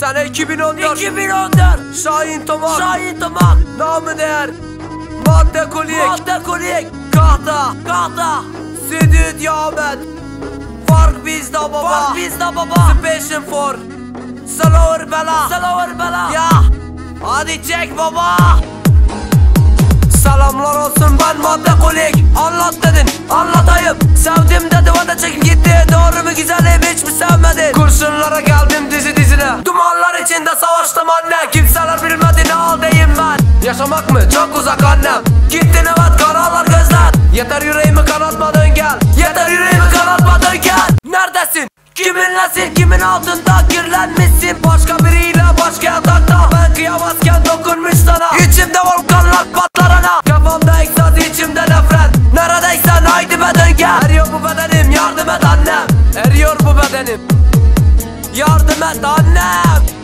Sene 2014 2014 Şahin Tomak. Şahin Tomak. Namı değer. Madde kolik. Madde Kolik. Kahta. Kahta. Sidit Ahmet Fark bizde baba. Fark bizde baba. Special for. Slower bela. Salavar bela. Ya. Hadi çek baba. Selamlar olsun ben anne. Kimseler bilmedi ne haldeyim ben. Yaşamak mı? Çok uzak annem. Gittin evet karalar gözler. Yeter yüreğimi kanatmadın gel. Yeter yüreğimi kanatmadın gel. Neredesin? Kiminlesin? Kimin altında kirlenmişsin? Başka biriyle başka yatakta. Ben kıyamazken dokunmuş sana. İçimde volkanlar patlar ana Kafamda egzaz içimde nefret. Neredeysen haydi beden gel. Eriyor bu bedenim yardım et annem. Eriyor bu bedenim. Yardım et annem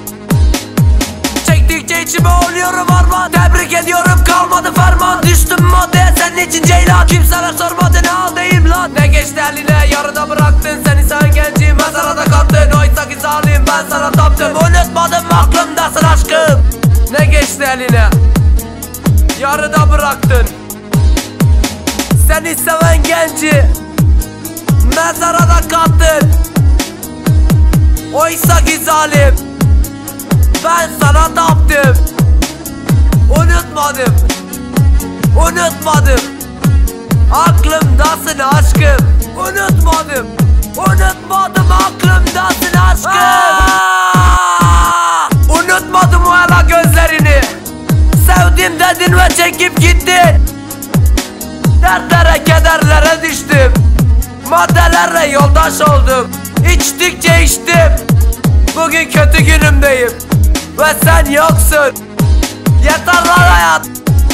içime oluyorum arman Tebrik ediyorum kalmadı ferman. Düştüm maddeye senin için ceylan. Kimseler sormadı ne haldeyim lan? Ne geçti eline yarıda bıraktın Seni sen genci mezara kattın Oysa zalim. Ben sana taptım Unutmadım aklımdasın aşkım. Ne geçti eline? Yarıda bıraktın. Seni seven genci. Mezara da kattın Oysa ki zalim ben sana taptım Unutmadım. Unutmadım. Aklımdasın aşkım. Unutmadım. Unutmadım aklımdasın aşkım! Unutmadım o hala gözlerini. Sevdim dedin ve çekip gittin. Dertlere kederlere düştüm. Maddelerle yoldaş oldum. İçtikçe içtim. Bugün kötü günümdeyim Ve sen yoksun. Yeter lan hayat.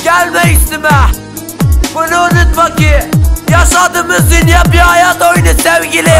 Gelme üstüme Bunu unutma ki Yaşadığımız dünya bir hayat oyunu sevgili